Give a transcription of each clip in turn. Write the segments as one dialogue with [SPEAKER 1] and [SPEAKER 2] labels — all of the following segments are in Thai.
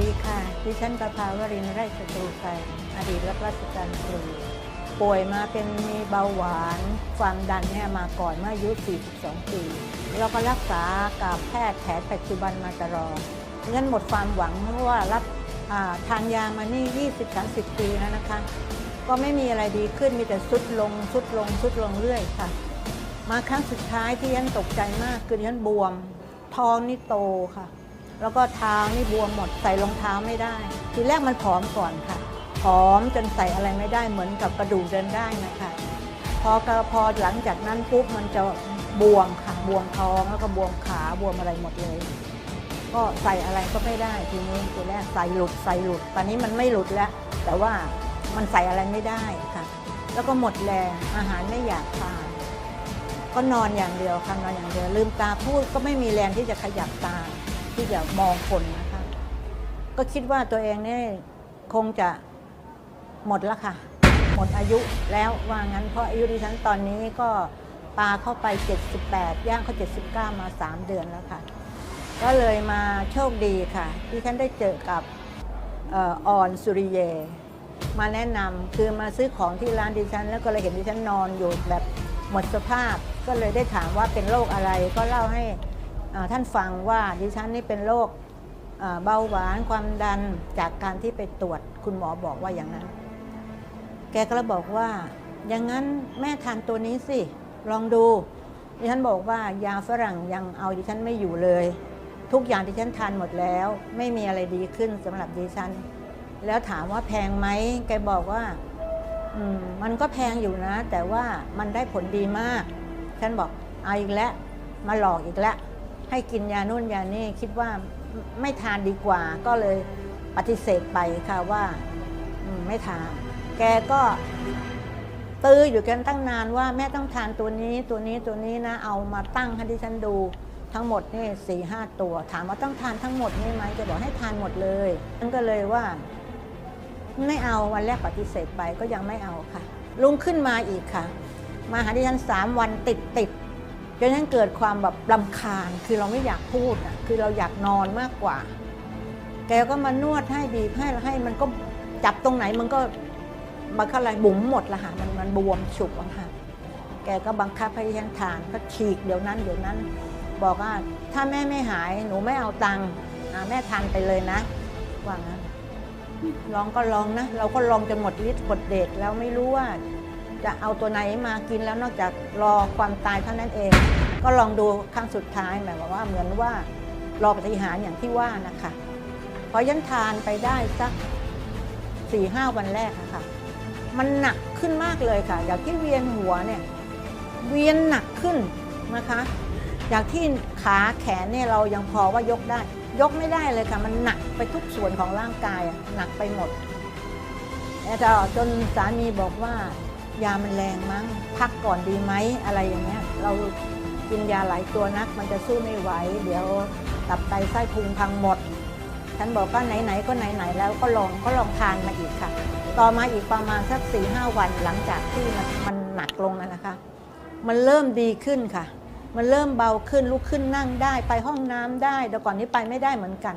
[SPEAKER 1] ดีค่ะ ดิฉันประภาวรินไร่ศัตรูไทยอดีตรับราชการครูป่วยมาเป็นมีเบาหวานความดันเนี่ยมาก่อนเมื่ออายุ 42 ปีแล้วก็รักษากับแพทย์แผนปัจจุบันมาตลอดเงั้นหมดความหวังเพราะว่ารับาทานยามานี่ 20-30 ปีแล้วนะคะ ก็ไม่มีอะไรดีขึ้นมีแต่สุดลงสุดลงสุดลงเรื่อยค่ะ มาครั้งสุดท้ายที่ฉันตกใจมากคือฉันบวม ท้องนี่โตค่ะ แล้วก็เท้านี่บวมหมดใส่รองเท้าไม่ได้ ทีแรกมันผอมก่อนค่ะผอมจนใส่อะไรไม่ได้เหมือนกับกระดูกเดินได้นะคะพอกระพอหลังจากนั้นปุ๊บมันจะบวมค่ะบวมท้องแล้วก็บวมขาบวมอะไรหมดเลย ก็ใส่อะไรก็ไม่ได้ทีนี้ทีแรกใส่หลุดใส่หลุด ตอนนี้มันไม่หลุดแล้ว แต่ว่ามันใส่อะไรไม่ได้ค่ะ แล้วก็หมดแรงอาหารไม่อยากทานก็นอนอย่างเดียวค่ะนอนอย่างเดียว ลืมตาพูดก็ไม่มีแรงที่จะขยับตา ที่จะมองคนนะคะ ก็คิดว่าตัวเองนี่คงจะหมดแล้วค่ะ หมดอายุแล้วว่างั้นเพราะอายุดิฉันตอนนี้ก็ปาเข้าไป 78 ย่างเข้า 79 มา 3 เดือนแล้วค่ะ ก็เลยมาโชคดีค่ะที่ฉันได้เจอกับอ่อนสุริเย มาแนะนำคือมาซื้อของที่ร้านดิฉัน แล้วก็เลยเห็นดิฉันนอนอยู่แบบหมดสภาพ ก็เลยได้ถามว่าเป็นโรคอะไรก็เล่าให้ ท่านฟังว่าดิฉันนี่เป็นโรคเบาหวานความดันจากการที่ไปตรวจคุณหมอบอกว่าอย่างนั้น แกก็เลยบอกว่า อย่างนั้นแม่ทานตัวนี้สิ ลองดู ดิฉันบอกว่ายาฝรั่งยังเอาดิฉันไม่อยู่เลย ทุกอย่างที่ฉันทานหมดแล้ว ไม่มีอะไรดีขึ้นสำหรับดิฉัน แล้วถามว่าแพงไหมแกบอกว่าอืมมันก็แพงอยู่นะ แต่ว่ามันได้ผลดีมาก ฉันบอกเอาอีกแล้วมาหลอกอีกแล้ว ให้กินยานู่นยานี่คิดว่าไม่ทานดีกว่า ก็เลยปฏิเสธไปค่ะว่าไม่ทาน แกก็ตื้ออยู่กันตั้งนานว่าแม่ต้องทานตัวนี้ตัวนี้ตัวนี้นะ เอามาตั้งให้ดิฉันดูทั้งหมดนี่สี่ห้าตัว ถามว่าต้องทานทั้งหมดนี่ไหมแกบอกให้ทานหมดเลยฉันก็เลยว่า ไม่เอาวันแรกปฏิเสธไปก็ยังไม่เอาค่ะ ลุงขึ้นมาอีกค่ะ มาหาดิฉันสามวันติดติด จนฉันเกิดความแบบลำคาญคือเราไม่อยากพูดอะคือเราอยากนอนมากกว่า แกก็มานวดให้บีบให้ให้มันก็จับตรงไหนมันก็มันก็อะไรบุ๋มหมดละค่ะมันมันบวมฉุกอะค่ะแกก็บังคับให้ฉันทานก็ฉีกเดี๋ยวนั้นเดี๋ยวนั้น บอกว่าถ้าแม่ไม่หายหนูไม่เอาตังค์แม่ทานไปเลยนะว่างั้นลองก็ลองนะ เราก็ลองจนหมดฤทธิ์หมดเดชแล้วไม่รู้ว่า จะเอาตัวไหนมากินแล้วนอกจากรอความตายเท่านั้นเอง ก็ลองดูครั้งสุดท้ายหมายความว่าเหมือนว่ารอปฏิหารอย่างที่ว่านะคะพอยันทานไปได้สักสี่ห้าวันแรกะค่ะมันหนักขึ้นมากเลยค่ะจากที่เวียนหัวเนี่ยเวียนหนักขึ้นนะคะจากที่ขาแขนเนี่ยเรายังพอว่ายกได้ ยกไม่ได้เลยค่ะ มันหนักไปทุกส่วนของร่างกายหนักไปหมดแต่จนสามีบอกว่า ยามันแรงมั้ง พักก่อนดีไหมอะไรอย่างเงี้ย เรากินยาหลายตัวนัก มันจะสู้ไม่ไหว เดี๋ยวตับไตไส้พุงพังหมด ฉันบอกว่าไหนๆก็ไหนๆแล้วก็ลองก็ลองทานมาอีกค่ะ ต่อมาอีกประมาณสักสี่ห้าวันหลังจากที่มันมันหนักลงแล้วนะคะ มันเริ่มดีขึ้นค่ะ มันเริ่มเบาขึ้นลุกขึ้นนั่งได้ไปห้องน้ำได้แต่ก่อนนี้ไปไม่ได้เหมือนกัน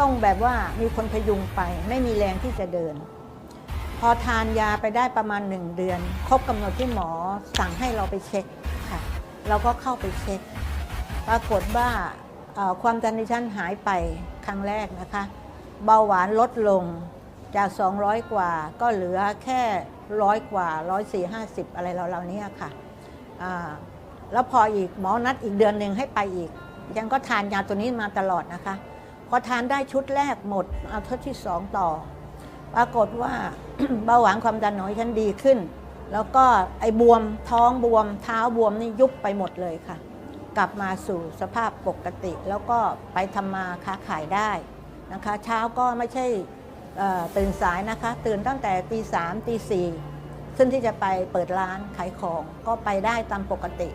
[SPEAKER 1] ต้องแบบว่ามีคนพยุงไปไม่มีแรงที่จะเดิน อทานยาไปได้ประมาณหนึ่งเดือน ครบกำหนดที่หมอสั่งให้เราไปเช็คค่ะ เราก็เข้าไปเช็ค ปรากฏว่าความดันดิฉันหายไปครั้งแรกนะคะ เบาหวานลดลงจาก 200 กว่าก็เหลือแค่ร้อยกว่า104 50อะไรเราๆนี้ค่ะแล้วพออีกหมอนัดอีกเดือนหนึ่งให้ไปอีก ยังก็ทานยาตัวนี้มาตลอดนะคะ พอทานได้ชุดแรกหมดเอาทดที่สองต่อ ปรากฏว่า เบาหวานความดันของดิฉันดีขึ้น แล้วก็ไอ้บวมท้องบวม เท้าบวมนี่ยุบไปหมดเลยค่ะ กลับมาสู่สภาพปกติ แล้วก็ไปทำมาค้าขายได้นะคะ เช้าก็ไม่ใช่ตื่นสายนะคะ ตื่นตั้งแต่ตีสามตีสี่ซึ่งที่จะไปเปิดร้านขายของก็ไปได้ตามปกติ